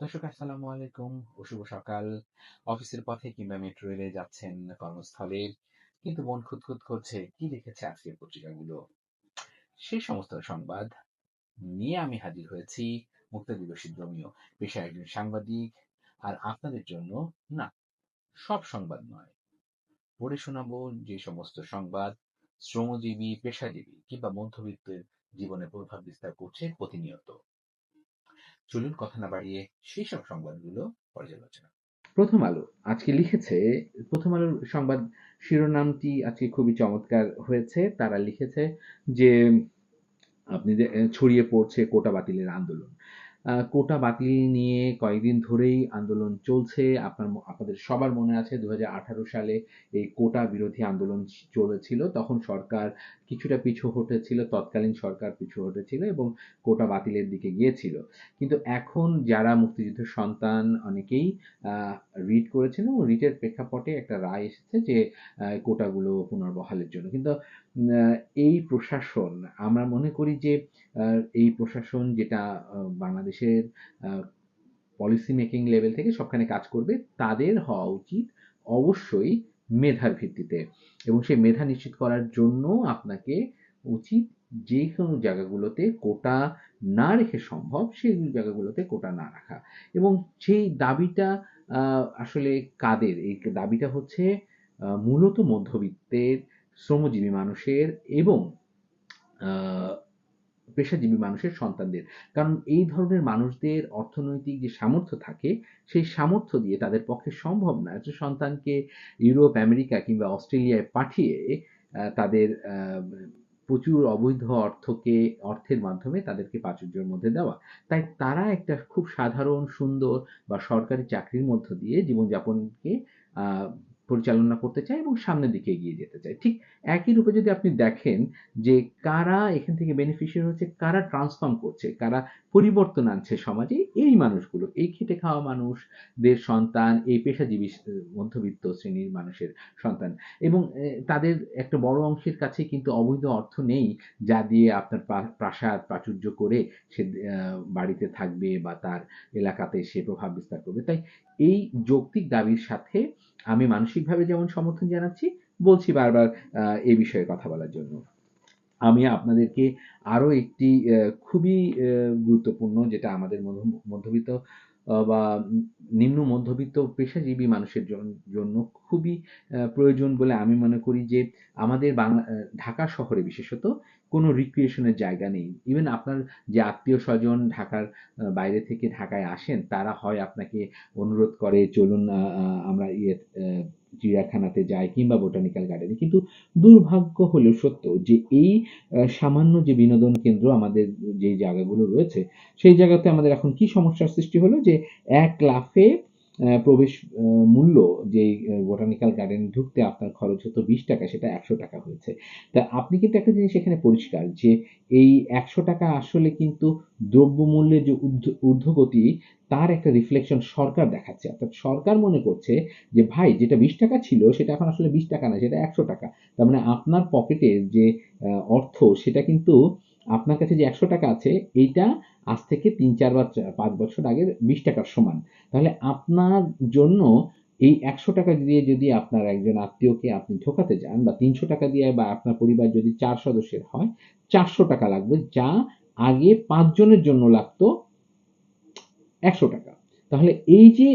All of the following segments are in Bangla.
দর্শক, আসসালামু আলাইকুম ও শুভ সকাল। অফিসের পথে কিংবা মেট্রো রেলে যাচ্ছেন কর্মস্থলে কিন্তু মন খুঁতখুত করছে কি লিখেছে আজকের পত্রিকাগুলো? সেই সমস্ত সংবাদ নিয়ে আমি হাজির হয়েছি মুক্ত দিবসী দ্রমীয় পেশা একজন সাংবাদিক। আর আপনাদের জন্য না, সব সংবাদ নয়। পড়ে শোনাবো যে সমস্ত সংবাদ শ্রমজীবী, পেশাজীবী কিংবা মধ্যবিত্তের জীবনে প্রভাব বিস্তার করছে প্রতিনিয়ত। চলুন কথা না বাড়িয়ে সেই সব সংবাদগুলো পর্যালোচনা প্রথম আলো আজকে লিখেছে, প্রথম আলোর সংবাদ শিরোনামটি আজকে খুবই চমৎকার হয়েছে। তারা লিখেছে যে, আপনি ছড়িয়ে পড়ছে কোটা বাতিলের আন্দোলন। কোটা বাতিল নিয়ে কয়েকদিন ধরেই আন্দোলন চলছে। আপনার আপনাদের সবার মনে আছে দু হাজার আঠারো সালে এই কোটা বিরোধী আন্দোলন চলেছিল। তখন সরকার কিছুটা পিছু হটেছিল, তৎকালীন সরকার পিছু হটেছিল এবং কোটা বাতিলের দিকে গিয়েছিল। কিন্তু এখন যারা মুক্তিযুদ্ধের সন্তান অনেকেই রিড করেছেন এবং রিটের প্রেক্ষাপটে একটা রায় এসেছে যে কোটাগুলো পুনর্বহালের জন্য। কিন্তু এই প্রশাসন, আমরা মনে করি যে এই প্রশাসন যেটা বাংলাদেশের পলিসি মেকিং লেভেল থেকে সবখানে কাজ করবে, তাদের হওয়া উচিত অবশ্যই মেধার ভিত্তিতে। এবং সেই মেধা নিশ্চিত করার জন্য আপনাকে উচিত যে কোনো জায়গাগুলোতে কোটা না রেখে সম্ভব, সেই জায়গাগুলোতে কোটা না রাখা। এবং সেই দাবিটা আসলে কাদের? এই দাবিটা হচ্ছে মূলত মধ্যবিত্তের, শ্রমজীবী মানুষের এবং পেশাজীবী মানুষের সন্তানদের। কারণ এই ধরনের মানুষদের অর্থনৈতিক যে সামর্থ্য থাকে, সেই সামর্থ্য দিয়ে তাদের পক্ষে সম্ভব না। যে সন্তানকে ইউরোপ, আমেরিকা কিংবা অস্ট্রেলিয়ায় পাঠিয়ে তাদের প্রচুর অবৈধ অর্থকে, অর্থের মাধ্যমে তাদেরকে প্রাচুর্যের মধ্যে দেওয়া। তাই তারা একটা খুব সাধারণ, সুন্দর বা সরকারি চাকরির মধ্য দিয়ে জীবনযাপনকে পরিচালনা করতে চায় এবং সামনের দিকে এগিয়ে যেতে চায়। ঠিক একই রূপে যদি আপনি দেখেন যে কারা এখান থেকে বেনিফিশিয়ারি হচ্ছে, কারা ট্রান্সফর্ম করছে, কারা পরিবর্তন আনছে সমাজে, এই মানুষগুলো, এই খেটে খাওয়া মানুষদের সন্তান, এই পেশাজীবী মধ্যবিত্ত শ্রেণির মানুষের সন্তান। এবং তাদের একটা বড় অংশের কাছে কিন্তু অবৈধ অর্থ নেই, যা দিয়ে আপনার প্রাসাদ প্রাচুর্য করে সে বাড়িতে থাকবে বা তার এলাকাতে সে প্রভাব বিস্তার করবে। তাই এই যৌক্তিক দাবির সাথে আমি মানসিকভাবে যেমন সমর্থন জানাচ্ছি, বলছি বারবার এই বিষয়ে কথা বলার জন্য। আমি আপনাদেরকে আরও একটি খুবই গুরুত্বপূর্ণ, যেটা আমাদের মধ্যবিত্ত বা নিম্ন মধ্যবিত্ত পেশাজীবী মানুষের জন্য খুবই প্রয়োজন বলে আমি মনে করি যে আমাদের বাংলা ঢাকা শহরে বিশেষত কোনো রিক্রিয়েশনের জায়গা নেই। ইভেন আপনার যে আত্মীয় স্বজন ঢাকার বাইরে থেকে ঢাকায় আসেন, তারা হয় আপনাকে অনুরোধ করে, চলুন আমরা ইয়ে চিড়িয়াখানাতে যায় কিংবা বোটানিক্যাল গার্ডেনে কিন্তু দুর্ভাগ্য হলেও সত্য যে এই সামান্য যে বিনোদন কেন্দ্র আমাদের যে জায়গাগুলো রয়েছে, সেই জায়গাতে আমাদের এখন কি সমস্যার সৃষ্টি হলো যে এক লাফে প্রবেশ মূল্য যেই বোটানিক্যাল গার্ডেন ঢুকতে আপনার খরচ হতো বিশ টাকা, সেটা একশো টাকা হয়েছে। তা আপনি কিন্তু একটা জিনিস এখানে পরিষ্কার যে এই একশো টাকা আসলে কিন্তু দ্রব্যমূল্যের যে ঊর্ধ্বগতি, তার একটা রিফ্লেকশন সরকার দেখাচ্ছে। অর্থাৎ সরকার মনে করছে যে, ভাই, যেটা বিশ টাকা ছিল, সেটা এখন আসলে বিশ টাকা না, সেটা একশো টাকা। তার মানে আপনার পকেটের যে অর্থ, সেটা কিন্তু আপনার কাছে যে একশো টাকা আছে, এইটা আজ থেকে তিন, চার বা পাঁচ বছর আগের বিশ টাকার সমান। তাহলে আপনার জন্য এই একশো টাকা দিয়ে যদি আপনার একজন আত্মীয়কে আপনি ঠোকাতে যান বা তিনশো টাকা দিয়ে বা আপনার পরিবার যদি চার সদস্যের হয়, চারশো টাকা লাগবে যা আগে পাঁচজনের জন্য লাগতো একশো টাকা। তাহলে এই যে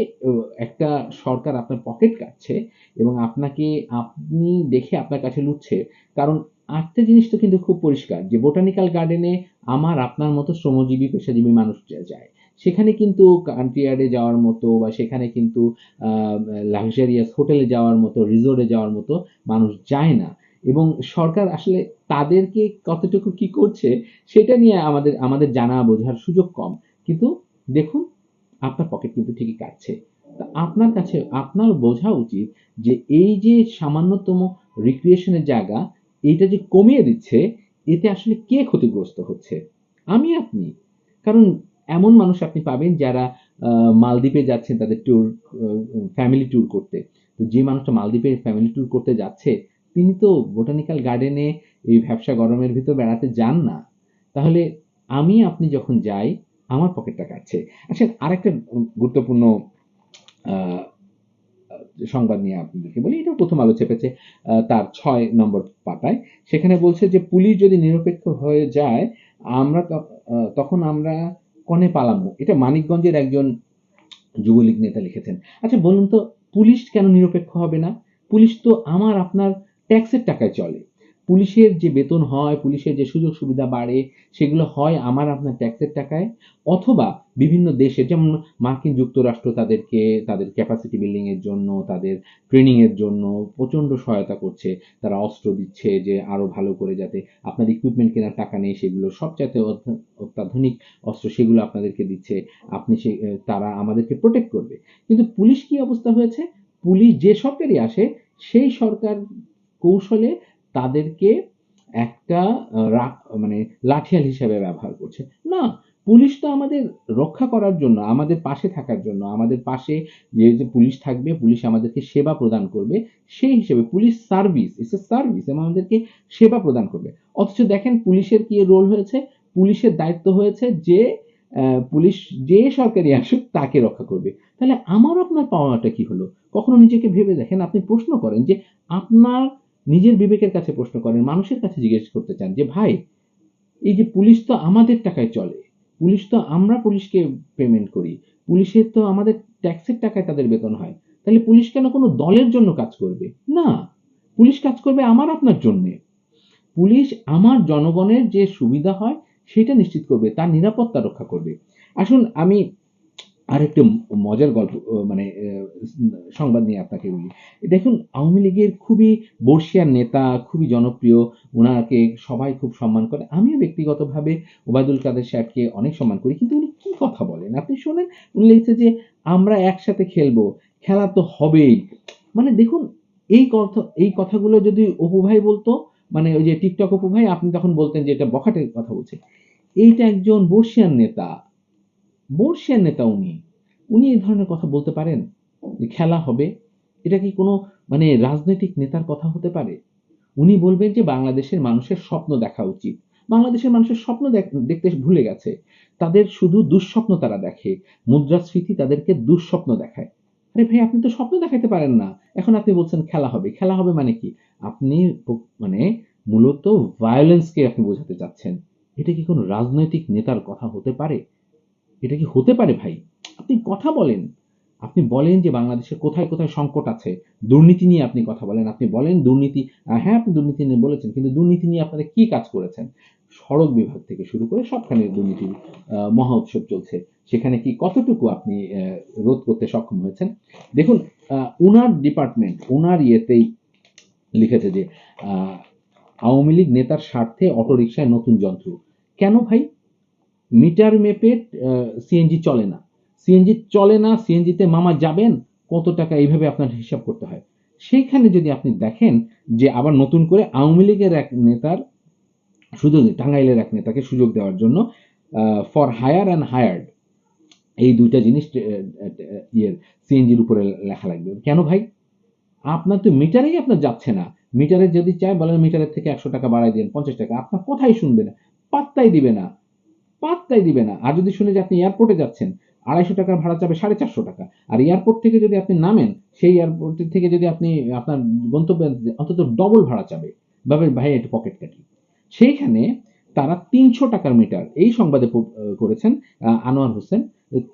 একটা সরকার আপনার পকেট কাটছে এবং আপনাকে, আপনি দেখে আপনার কাছে লুটছে, কারণ আরেকটা জিনিস তো কিন্তু খুব পরিষ্কার, যে বোটানিক্যাল গার্ডেনে আমার আপনার মতো শ্রমজীবী, পেশাজীবী মানুষ যায়, সেখানে কিন্তু কান্ট্রিয়ার্ডে যাওয়ার মতো বা সেখানে কিন্তু লাক্সারিয়াস হোটেলে যাওয়ার মতো রিসোর্টে যাওয়ার মতো মানুষ যায় না। এবং সরকার আসলে তাদেরকে কতটুকু কি করছে, সেটা নিয়ে আমাদের আমাদের জানা বোঝার সুযোগ কম। কিন্তু দেখুন, আপনার পকেট কিন্তু ঠিকই কাটছে। তা আপনার কাছে, আপনার বোঝা উচিত যে এই যে সামান্যতম রিক্রিয়েশনের জায়গা এইটা যে কমিয়ে দিচ্ছে, এতে আসলে কে ক্ষতিগ্রস্ত হচ্ছে? আমি আপনি। কারণ এমন মানুষ আপনি পাবেন যারা মালদ্বীপে যাচ্ছেন তাদের ট্যুর ফ্যামিলি ট্যুর করতে। তো যে মানুষটা মালদ্বীপে ফ্যামিলি ট্যুর করতে যাচ্ছে, তিনি তো বোটানিক্যাল গার্ডেনে এই ব্যবসা গরমের ভিতর বেড়াতে যান না। তাহলে আমি আপনি যখন যাই, আমার পকেটটা কাটছে। আচ্ছা আরেকটা গুরুত্বপূর্ণ সংবাদ নিয়ে আপনাদেরকে বলি এটা প্রথম আলো চেপেছে তার ছয় নম্বর পাতায়। সেখানে বলছে যে, পুলিশ যদি নিরপেক্ষ হয়ে যায়, আমরা তখন আমরা কনে পালাবো এটা মানিকগঞ্জের একজন যুবলীগ নেতা লিখেছেন। আচ্ছা বলুন তো, পুলিশ কেন নিরপেক্ষ হবে না? পুলিশ তো আমার, আপনার ট্যাক্সের টাকায় চলে। পুলিশের যে বেতন হয়, পুলিশের যে সুযোগ সুবিধা বাড়ে, সেগুলো হয় আমার আপনার ট্যাক্সের টাকায়, অথবা বিভিন্ন দেশে, যেমন মার্কিন যুক্তরাষ্ট্র তাদেরকে, তাদের ক্যাপাসিটি বিল্ডিং এর জন্য, তাদের ট্রেনিং এর জন্য প্রচণ্ড সহায়তা করছে। তারা অস্ত্র দিচ্ছে যে আরও ভালো করে যাতে আপনার ইকুইপমেন্ট কেনার টাকা নেই, সেগুলো সবচাইতে অত্য- অত্যাধুনিক অস্ত্র সেগুলো আপনাদেরকে দিচ্ছে। আপনি সে তারা আমাদেরকে প্রোটেক্ট করবে। কিন্তু পুলিশ কি অবস্থা হয়েছে? পুলিশ যে সরকারই আসে, সেই সরকার কৌশলে তাদেরকে একটা মানে লাঠিয়াল হিসেবে ব্যবহার করছে। না, পুলিশ তো আমাদের রক্ষা করার জন্য, আমাদের পাশে থাকার জন্য, আমাদের পাশে যে যে পুলিশ থাকবে, পুলিশ আমাদেরকে সেবা প্রদান করবে, সেই হিসেবে police service it's a service এবং আমাদেরকে সেবা প্রদান করবে। অথচ দেখেন পুলিশের কি রোল হয়েছে? পুলিশের দায়িত্ব হয়েছে যে পুলিশ যে সরকারি আসুক, তাকে রক্ষা করবে। তাহলে আমার আপনার পাওয়াটা কি হলো? কখনো নিজেকে ভেবে দেখেন? আপনি প্রশ্ন করেন যে, আপনার নিজের বিবেকের কাছে প্রশ্ন করেন, মানুষের কাছে জিজ্ঞেস করতে চান যে, ভাই, এই যে পুলিশ তো আমাদের টাকায় চলে, পুলিশ তো আমরা পুলিশকে পেমেন্ট করি, পুলিশের তো আমাদের ট্যাক্সের টাকায় তাদের বেতন হয়, তাহলে পুলিশ কেন কোনো দলের জন্য কাজ করবে? না, পুলিশ কাজ করবে আমার, আপনার জন্যে। পুলিশ আমার জনগণের যে সুবিধা হয়, সেটা নিশ্চিত করবে, তার নিরাপত্তা রক্ষা করবে। আসুন, আমি আরেকটু মজার গল্প মানে সংবাদ নিয়ে আপনাকে বলি। দেখুন, আওয়ামী লীগের খুবই বর্ষিয়ার নেতা, খুবই জনপ্রিয় ওনাকে সবাই খুব সম্মান করে। আমিও ব্যক্তিগতভাবে ওবায়দুল কাদের সাহেবকে অনেক সম্মান করি, কিন্তু উনি কী কথা বলেন? আপনি শোনেন, উনি লিখছে যে, আমরা একসাথে খেলব, খেলা তো হবেই। মানে দেখুন, এই কথা, এই কথাগুলো যদি অপু ভাই বলতো মানে ওই যে টিকটক অপু ভাই, আপনি তখন বলতেন যে এটা বখাটের কথা বলছে। এইটা একজন বর্ষিয়ান নেতা বর্ষিয়ান নেতা উনি উনি এই ধরনের কথা বলতে পারেন? যে খেলা হবে? এটা কি কোনো মানে রাজনৈতিক নেতার কথা হতে পারে? উনি বলবেন যে বাংলাদেশের মানুষের স্বপ্ন দেখা উচিত। বাংলাদেশের মানুষের স্বপ্ন দেখতে ভুলে গেছে। তাদের শুধু দুঃস্বপ্ন তারা দেখে। মুদ্রাস্ফীতি তাদেরকে দুঃস্বপ্ন দেখায়। আরে ভাই, আপনি তো স্বপ্ন দেখাতে পারেন না। এখন আপনি বলছেন খেলা হবে। খেলা হবে মানে কি? আপনি মানে মূলত ভায়োলেন্সকে আপনি বোঝাতে চাচ্ছেন। এটা কি কোনো রাজনৈতিক নেতার কথা হতে পারে? এটা কি হতে পারে ভাই? আপনি কথা বলেন। আপনি বলেন যে বাংলাদেশে কোথায় কোথায় সংকট আছে। দুর্নীতি নিয়ে আপনি কথা বলেন। আপনি বলেন দুর্নীতি হ্যাঁ আপনি দুর্নীতি নিয়ে বলেছেন, কিন্তু দুর্নীতি নিয়ে আপনারা কি কাজ করেছেন? সড়ক বিভাগ থেকে শুরু করে সবখানে দুর্নীতির মহা উৎসব চলছে। সেখানে কি কতটুকু আপনি রোধ করতে সক্ষম হয়েছেন? দেখুন উনার ডিপার্টমেন্ট, উনার ইয়েতেই লিখেছে যে আওয়ামী লীগ নেতার স্বার্থে অটোরিকশায় নতুন যন্ত্র। কেন ভাই? মিটার মেপে সিএনজি চলে না। সিএনজি চলে না সিএনজিতে মামা যাবেন, কত টাকা এইভাবে আপনার হিসাব করতে হয়? সেইখানে যদি আপনি দেখেন যে আবার নতুন করে আওয়ামী লীগের এক নেতার সুযোগ টাঙ্গাইলের এক নেতাকে সুযোগ দেওয়ার জন্য ফর হায়ার অ্যান্ড হায়ার্ড এই দুইটা জিনিস ইয়ের সিএনজির উপরে লেখা লাগবে। কেন ভাই? আপনার তো মিটারেই আপনার যাচ্ছে না। মিটারে যদি চায়, বলেন মিটারের থেকে একশো টাকা বাড়াই দেন, পঞ্চাশ টাকা, আপনার কথাই শুনবে না, পাত্তাই দিবে না। পাত্তাই দিবে না। আর যদি শুনে যে আপনি এয়ারপোর্টে যাচ্ছেন, আড়াইশো টাকার ভাড়া চাবে সাড়ে চারশো টাকা। আর এয়ারপোর্ট থেকে যদি আপনি নামেন, সেই এয়ারপোর্ট থেকে যদি আপনি আপনার গন্তব্যে অন্তত ডবল ভাড়া চাবে ভাবে ভাই, একটু পকেট কাটি। সেইখানে তারা তিনশো টাকার মিটার এই সংবাদে করেছেন আনোয়ার হোসেন,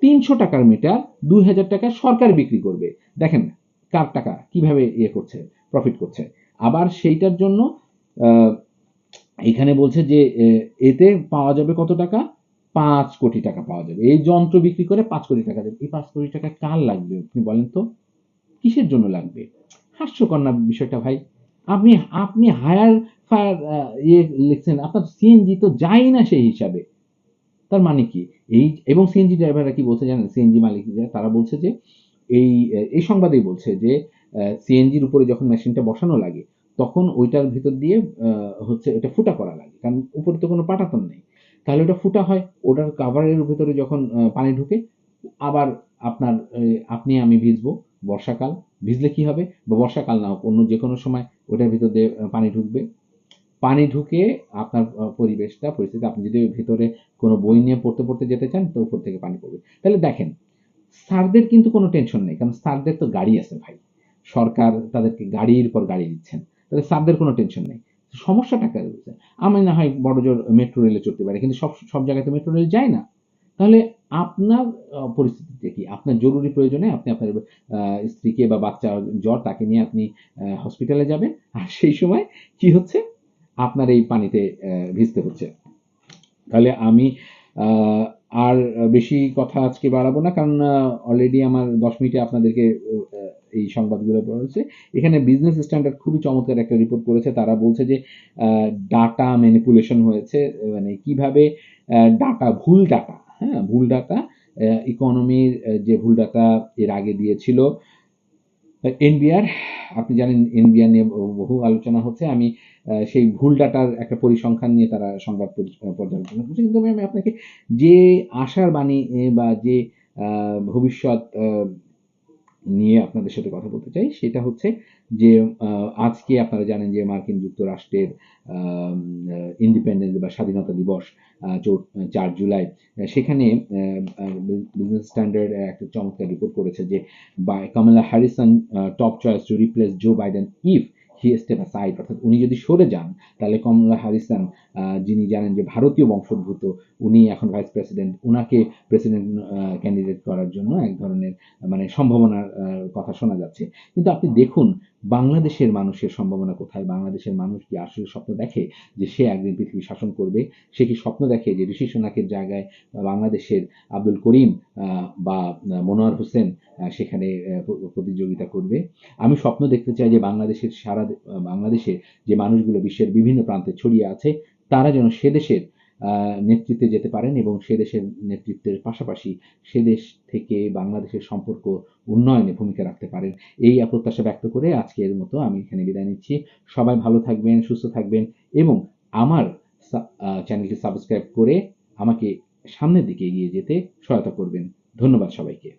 তিনশো টাকার মিটার দুই হাজার টাকায় সরকার বিক্রি করবে। দেখেন কার টাকা, কীভাবে ইয়ে করছে প্রফিট করছে। আবার সেইটার জন্য এখানে বলছে যে এতে পাওয়া যাবে কত টাকা? পাঁচ কোটি টাকা পাওয়া যাবে। এই যন্ত্র বিক্রি করে পাঁচ কোটি টাকা দেবে। এই পাঁচ কোটি টাকা কার লাগবে আপনি বলেন তো? কিসের জন্য লাগবে? হাস্যকর না বিষয়টা ভাই। আপনি আপনি হায়ার ফায়ার ইয়ে লিখছেন, আপনার সিএনজি তো যায় না সেই হিসাবে। তার মানে কি? এই, এবং সিএনজি ড্রাইভাররা কি বলছে জানেন? সিএনজি মালিক তারা বলছে যে, এই এই সংবাদেই বলছে যে সিএনজির উপরে যখন মেশিনটা বসানো লাগে, তখন ওইটার ভিতর দিয়ে হচ্ছে ওটা ফুটা করা লাগে, কারণ উপরে তো কোনো পাটাতন নেই। তাহলে ওটা ফুটা হয়, ওটার কাভারের ভিতরে যখন পানি ঢুকে, আবার আপনার আপনি আমি ভিজবো বর্ষাকাল, ভিজলে কি হবে? বা বর্ষাকাল না হোক, অন্য যে কোনো সময় ওটার ভিতর দিয়ে পানি ঢুকবে। পানি ঢুকে আপনার পরিবেশটা, পরিস্থিতি, আপনি যদি ভেতরে কোনো বই নিয়ে পড়তে পড়তে যেতে চান, তো উপর থেকে পানি পড়বে। তাহলে দেখেন, স্যারদের কিন্তু কোনো টেনশন নেই, কারণ স্যারদের তো গাড়ি আছে ভাই। সরকার তাদেরকে গাড়ির পর গাড়ি দিচ্ছেন, তাহলে স্যারদের কোনো টেনশন নেই। সমস্যাটা কার হচ্ছে আমি না হয় বড় জোর মেট্রো রেলে চড়তে পারি কিন্তু সব সব জায়গায় তো মেট্রো রেল যায় না। তাহলে আপনার আহ, পরিস্থিতিটা কি? আপনার জরুরি প্রয়োজনে আপনি আপনার স্ত্রীকে বা বাচ্চা জ্বর তাকে নিয়ে আপনি হসপিটালে যাবেন। আর সেই সময় কি হচ্ছে? আপনার এই পানিতে ভিজতে হচ্ছে। তাহলে আমি আর বেশি কথা আজকে বাড়াবো না কারণ অলরেডি আমার দশ মিনিটে আপনাদেরকে এই সংবাদগুলো পড়েছে। এখানে বিজনেস স্ট্যান্ডার্ড খুবই চমৎকার একটা রিপোর্ট করেছে। তারা বলছে যে ডাটা ম্যানিপুলেশন হয়েছে মানে কীভাবে ডাটা ভুল ডাটা হ্যাঁ ভুল ডাটা ইকোনমির যে ভুল ডাটা এর আগে দিয়েছিল। এনবিআর আপনি জানেন এনবিআর নিয়ে বহু আলোচনা হচ্ছে। আমি সেই ভুল ডাটার একটা পরিসংখ্যান নিয়ে তারা সংবাদ পর্যালোচনা করছে। কিন্তু আমি আপনাকে যে আশার বাণী বা যে ভবিষ্যৎ নিয়ে আপনাদের সাথে কথা বলতে চাই। সেটা হচ্ছে যে আজকে আপনারা জানেন যে মার্কিন যুক্তরাষ্ট্রের ইন্ডিপেন্ডেন্স বা স্বাধীনতা দিবস চার জুলাই। সেখানে বিজনেস স্ট্যান্ডার্ড একটা চমৎকার রিপোর্ট করেছে যে, by Kamala Harrison top choice to replace Joe Biden if he step side অর্থাৎ উনি যদি সরে যান, তাহলে কমলা হারিসন যিনি জানেন যে ভারতীয় বংশোদ্ভূত, উনি এখন ভাইস প্রেসিডেন্ট উনাকে প্রেসিডেন্ট ক্যান্ডিডেট করার জন্য এক ধরনের মানে সম্ভাবনার কথা শোনা যাচ্ছে। কিন্তু আপনি দেখুন বাংলাদেশের মানুষের সম্ভাবনা কোথায়? বাংলাদেশের মানুষ কি আসলে স্বপ্ন দেখে যে সে একদিন পৃথিবী শাসন করবে? সে কি স্বপ্ন দেখে যে ঋষি সোনাকের জায়গায় বাংলাদেশের আব্দুল করিম বা মনোয়ার হোসেন সেখানে প্রতিযোগিতা করবে? আমি স্বপ্ন দেখতে চাই যে বাংলাদেশের সারা বাংলাদেশের যে মানুষগুলো বিশ্বের বিভিন্ন প্রান্তে ছড়িয়ে আছে, তারা যেন সে দেশের নেতৃত্বে যেতে পারেন এবং সে দেশের নেতৃত্বের পাশাপাশি সে দেশ থেকে বাংলাদেশের সম্পর্ক উন্নয়নে ভূমিকা রাখতে পারেন। এই প্রত্যাশা ব্যক্ত করে আজকের মতো আমি এখানে বিদায় নিচ্ছি। সবাই ভালো থাকবেন, সুস্থ থাকবেন এবং আমার চ্যানেলটি সাবস্ক্রাইব করে আমাকে সামনের দিকে এগিয়ে যেতে সহায়তা করবেন। ধন্যবাদ সবাইকে।